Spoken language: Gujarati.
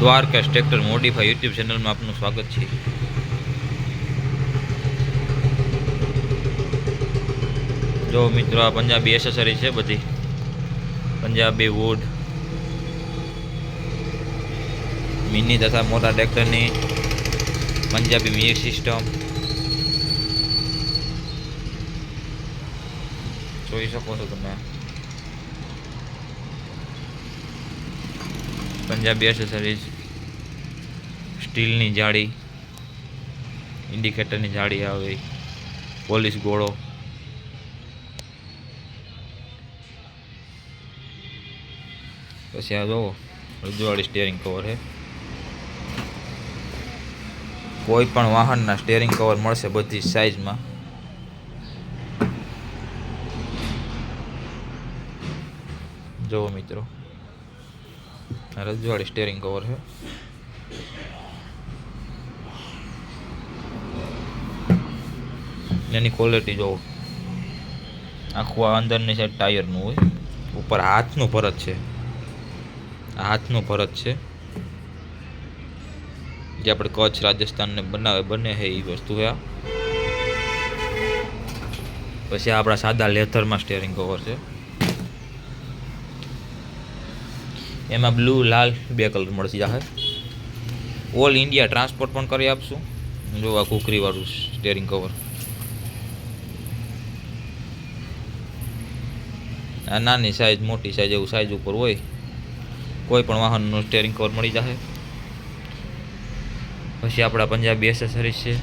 દ્વારકા ટ્રેક્ટર મોડિફાઈ યુટ્યુબ ચેનલમાં આપનું સ્વાગત છે. જો મિત્રો આ પંજાબી એસેસરી છે બધી. પંજાબી વુડ મિની તથા મોટા ટ્રેક્ટરની પંજાબી મ્યુઝિક સિસ્ટમ જોઈ શકો છો તમે. પંજાબી એસેસરીઝ સ્ટીલની જાળી ઇન્ડિકેટરની જાળી આવે પોલીસ ગોળો. પછી આ જોવો રજવાળી સ્ટિયરિંગ કવર છે. કોઈ પણ વાહનના સ્ટિયરિંગ કવર મળશે બધી સાઇઝમાં જુઓ મિત્રો. રજવાડી સ્ટેરિંગ કવર છે. એની ક્વોલિટી જોવો આખું આ અંદરની સાઈડ ટાયરનું હોય, ઉપર હાથનું ભરત છે. હાથનું ભરત છે. જે આપણે કચ્છ રાજસ્થાનને બનાવે, બને છે એ વસ્તુ છે આ. પછી આપણા સાદા લેથરમાં સ્ટેરિંગ કવર છે. એમાં બ્લુ લાલ બે કલર મળશે જાહે ઓલ ઇન્ડિયા ટ્રાન્સપોર્ટ પણ કરી આપશું. જો આ કુકરીવાળું સ્ટેરિંગ કવર આ નાની સાઈઝ મોટી સાઈઝ એવું સાઈઝ ઉપર હોય, કોઈ પણ વાહનનું સ્ટેરિંગ કવર મળી જશે પછી આપણા પંજાબી એસેસરીઝ છે.